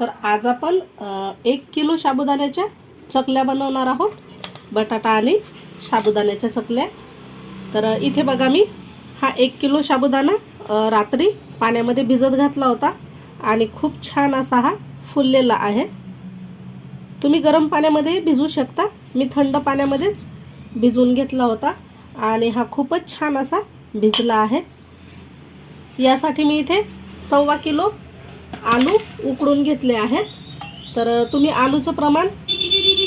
तर आज आपण एक किलो साबुदाण्याच्या चकल्या बनवणार आहोत. बटाटा आणि साबुदाण्याच्या चकल्या. तर इथे बघा मी हा एक किलो साबुदाणा रात्री पाण्यामध्ये भिजत घातला होता आणि खूप छान असा हा फुललेला आहे. तुम्ही गरम पाण्यामध्ये भिजवू शकता. मी थंड पाण्यामध्येच भिजवून घेतला होता आणि हा खूपच छान असा भिजला आहे. यासाठी मी इथे सव्वा किलो आलू उकडून घेतले आहेत. तर तुम्ही आलूचं प्रमाण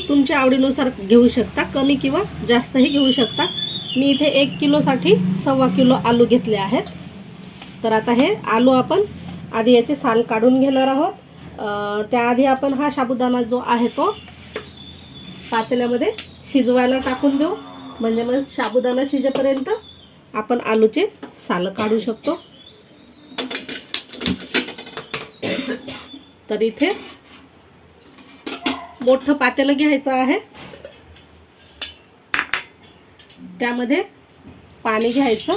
तुमच्या आवडीनुसार घेऊ शकता. कमी किंवा जास्तही घेऊ शकता. मी इथे एक किलोसाठी सव्वा किलो आलू घेतले आहेत. तर आता हे आलू आपण आधी याचे साल काढून घेणार आहोत. त्याआधी आपण हा साबुदाणा जो आहे तो पातेल्यामध्ये शिजवायला टाकून देऊ. म्हणजे मग साबुदाणा शिजेपर्यंत आपण आलूचे साल काढू शकतो. तर इथे मोठं पातेलं घ्यायचं आहे. त्यामध्ये पाणी घ्यायचं.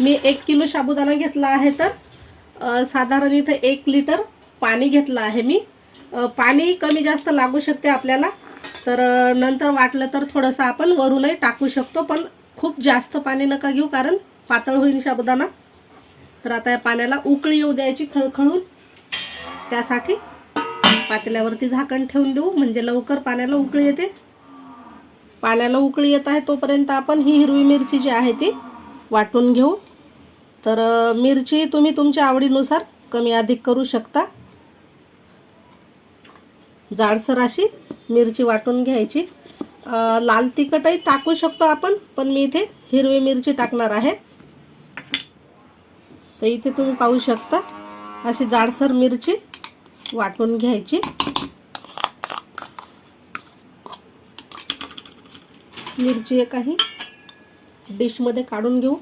मी एक किलो साबुदाणा घेतला आहे तर साधारण इथं एक लिटर पाणी घेतलं आहे मी. पाणी कमी जास्त लागू शकते आपल्याला. तर नंतर वाटलं तर थोडंसं आपण वरूनही टाकू शकतो पण खूप जास्त पाणी नका घेऊ कारण पातळ होईल साबुदाणा तर आता या पाण्याला उकळी येऊ द्यायची खळखळून त्यासाठी पातेल्यावरती झाकण ठेवून देऊ. म्हणजे लवकर पाण्याला उकळी येते. पाण्याला उकळी येत आहे तोपर्यंत आपण ही हिरवी मिरची जी आहे ती वाटून घेऊ. तर मिरची तुम्ही तुमच्या आवडीनुसार कमी अधिक करू शकता. जाडसर अशी मिरची वाटून घ्यायची. लाल तिखटही टाकू शकतो आपण पण मी इथे हिरवी मिरची टाकणार आहे. तर इथे तुम्ही पाहू शकता अशी जाडसर मिरची वाटून घ्यायची. मिरची एक आहे डिशमध्ये काढून घेऊ.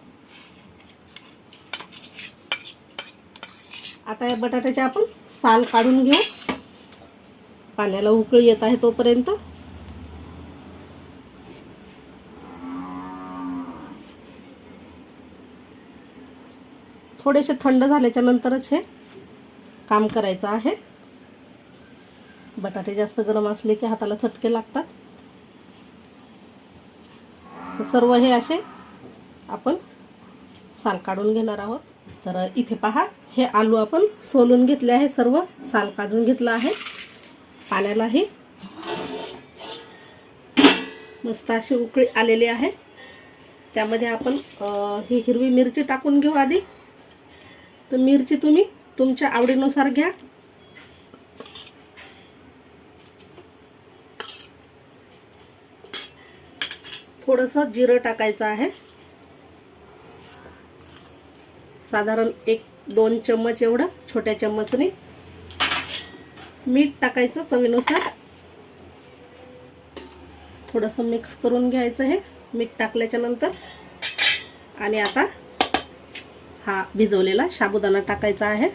आता या बटाट्याचे आपण साल काढून घेऊ. पाण्याला उकळी येत आहे तोपर्यंत. थोडेसे थंड झाल्याच्या नंतरच हे काम करायचं आहे. बटाटे जास्त गरम असले की हाताला चटके लागतात. तर सर्व हे असे आपण साल काढून घेणार आहोत. तर इथे पहा हे आलू आपण सोलून घेतले आहे सर्व साल काढून घेतलं आहे. पाण्यालाही मस्त अशी उकळी आलेली आहे. त्यामध्ये आपण ही हिरवी मिरची टाकून घेऊ आधी. तर मिरची तुम्ही तुमच्या आवडीनुसार घ्या. थोडंसं जिरं टाकायचं आहे. साधारण एक दोन चम्मच एवढं छोट्या चम्मचने. मीठ टाकायचं चवीनुसार. थोडंसं मिक्स करून घ्यायचं हे. मीठ टाकल्याच्या नंतर आणि आता हा भिजवलेला साबुदाणा टाकायचा आहे.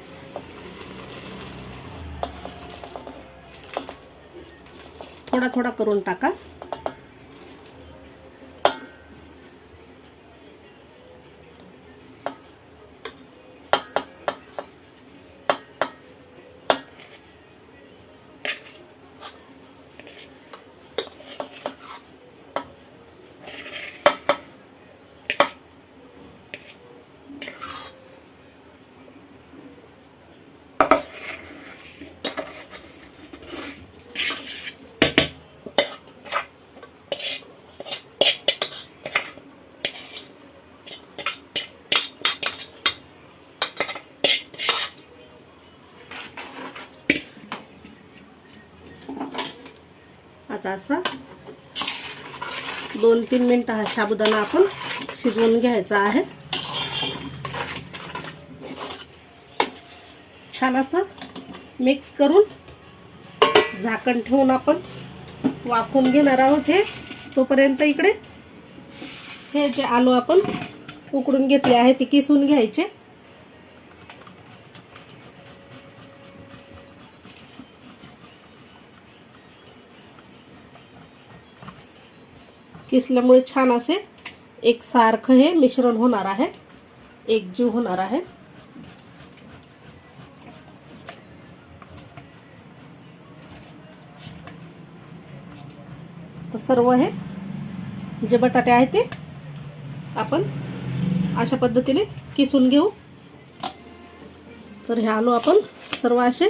थोडा थोडा करून टाका. आता असा. दोन तीन मिनटं हा साबुदाणा आपण शिजवून घ्यायचा आहे. छान असं मिक्स करून झाकण ठेवून आपण वाफवून घेणार आहोत हे. तोपर्यंत इकडे हे जे आलू आपण उकडून घेतले आहे ते किसून घ्यायचे. किसल्यामुळे छान असे एक सारखं हे मिश्रण होणार आहे. एकजीव होणार आहे. सर्व हे जे बटाटे आहेत ते आपण अशा पद्धतीने किसून घेऊ. तर हे आलो आपण सर्व असे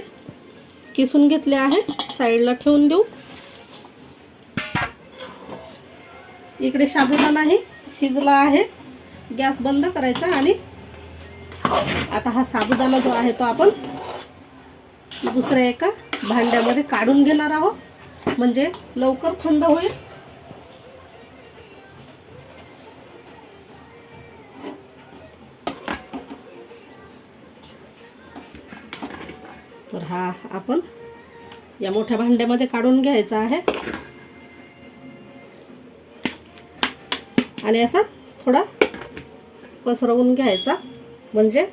किसून घेतले आहे. साईडला ठेवून देऊ. इकडे साबुदाणाही शिजला आहे. गॅस बंद करायचा आणि आता हा साबुदाणा जो आहे तो आपण दुसऱ्या एका भांड्यामध्ये काढून घेणार आहोत. म्हणजे लवकर थंड होईल. तर हा आपण या मोठ्या भांड्यामध्ये काढून घ्यायचा आहे. आणि असा थोडा पसरवून घ्यायचा. म्हणजे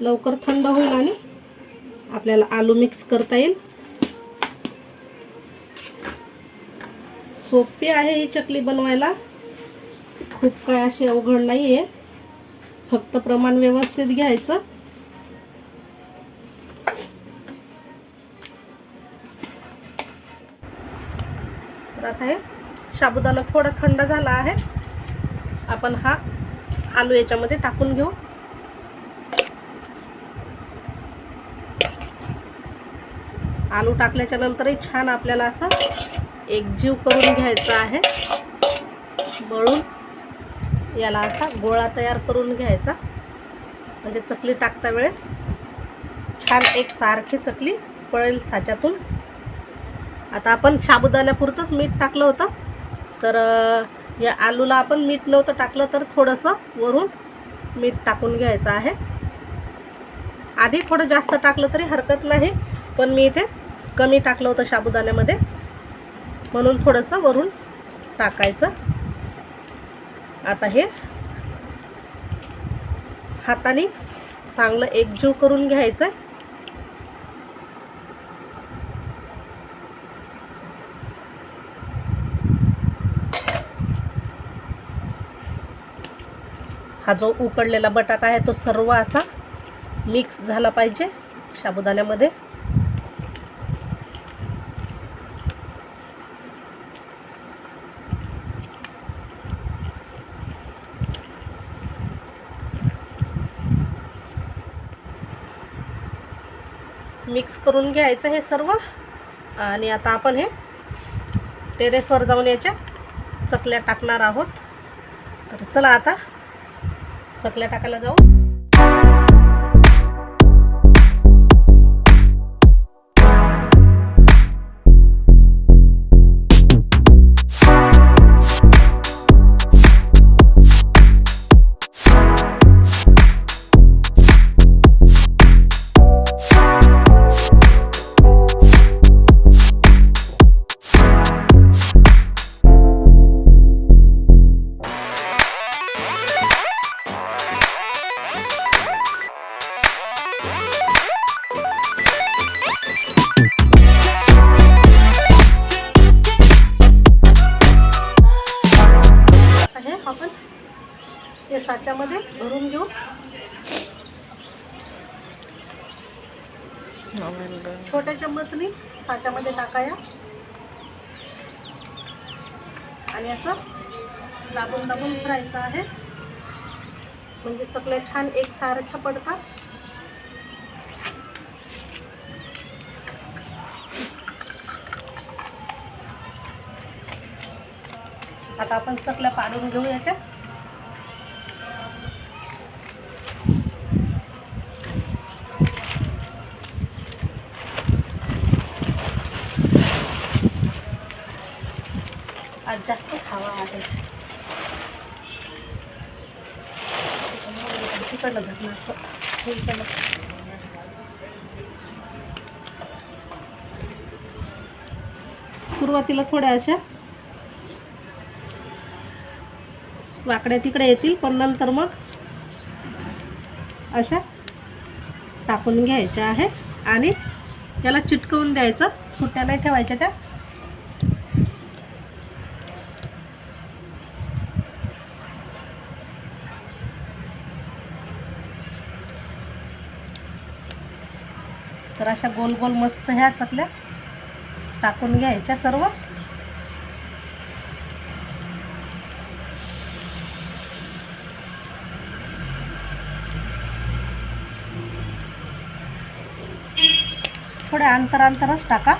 लवकर थंड होईल आणि आपल्याला आलू मिक्स करता येईल. सोपी आहे ही चकली बनवायला. खूप काय अशी अवघड नाही आहे फक्त प्रमाण व्यवस्थित घ्यायचं. तर आता हे साबुदाणा थोडा थंड झाला आहे. आपण हा आलू याच्यामध्ये टाकून घेऊ. आलू टाकल्याच्या नंतरही छान आपल्याला असं एकजीव करून घ्यायचा आहे. मळून याला असा गोळा तयार करून घ्यायचा. म्हणजे चकली टाकता वेळेस छान एक सारखी चकली पळेल साच्यातून. आता आपण साबुदाण्यापुरतंच मीठ टाकलं होतं. तर या आलूला आपण मीठ नव्हतं टाकलं तर थोडंसं वरून मीठ टाकून घ्यायचं आहे. आधी थोडं जास्त टाकलं तरी हरकत नाही पण मी इथे कमी टाकलं होतं साबुदाण्यामध्ये म्हणून थोडंसं वरून टाकायचं. आता हे हाताने चांगलं एकजीव करून घ्यायचं हा जो उकडलेला बटाटा आहे तो सर्व असा मिक्स झाला पाहिजे साबुदाण्यामध्ये. मिक्स करून घ्यायचं हे सर्व. आणि आता आपण हे टेरेसवर जाऊन याच्या चकल्या टाकणार आहोत. तर चला आता चकल्या टाकायला जाऊ. भरून घेऊ. छोट्या चम्मचनी साच्यामध्ये टाकाया. आणि असं दाबून दाबून भरायचं आहे. म्हणजे चकल्या छान एकसारख्या पडतात. आता आपण चकल्या पाडून घेऊ याच्या आज जास्तच हवा आहे. तिकडलं धरणं असं. इकडलं. सुरुवातीला थोड्या अशा वाकड्या तिकडे येतील पण नंतर मग अशा टाकून घ्यायच्या आहे आणि याला चिटकवून द्यायचं. सुट्ट्या नाही ठेवायच्या त्या. तर अशा गोल गोल मस्त ह्या चकल्या टाकून घ्यायच्या सर्व. थोड्या अंतर अंतरच टाका.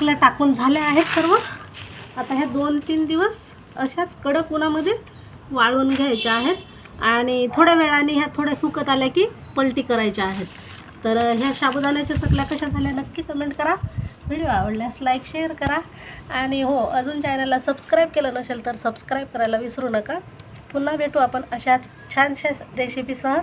आपल्या चकल्या टाकून झाल्या आहेत सर्व. आता ह्या दोन तीन दिवस अशाच कडक उन्हामध्ये वाळवून घ्यायच्या आहेत. आणि थोड्या वेळाने ह्या थोड्या सुकत आल्या की पलटी करायच्या आहेत. तर ह्या साबुदाण्याच्या चकल्या कशा झाल्या नक्की कमेंट करा. व्हिडिओ आवडल्यास लाईक शेअर करा. आणि हो अजून चॅनलला सबस्क्राईब केलं नसेल तर सबस्क्राईब करायला विसरू नका. पुन्हा भेटू आपण अशाच छानशा रेसिपीसह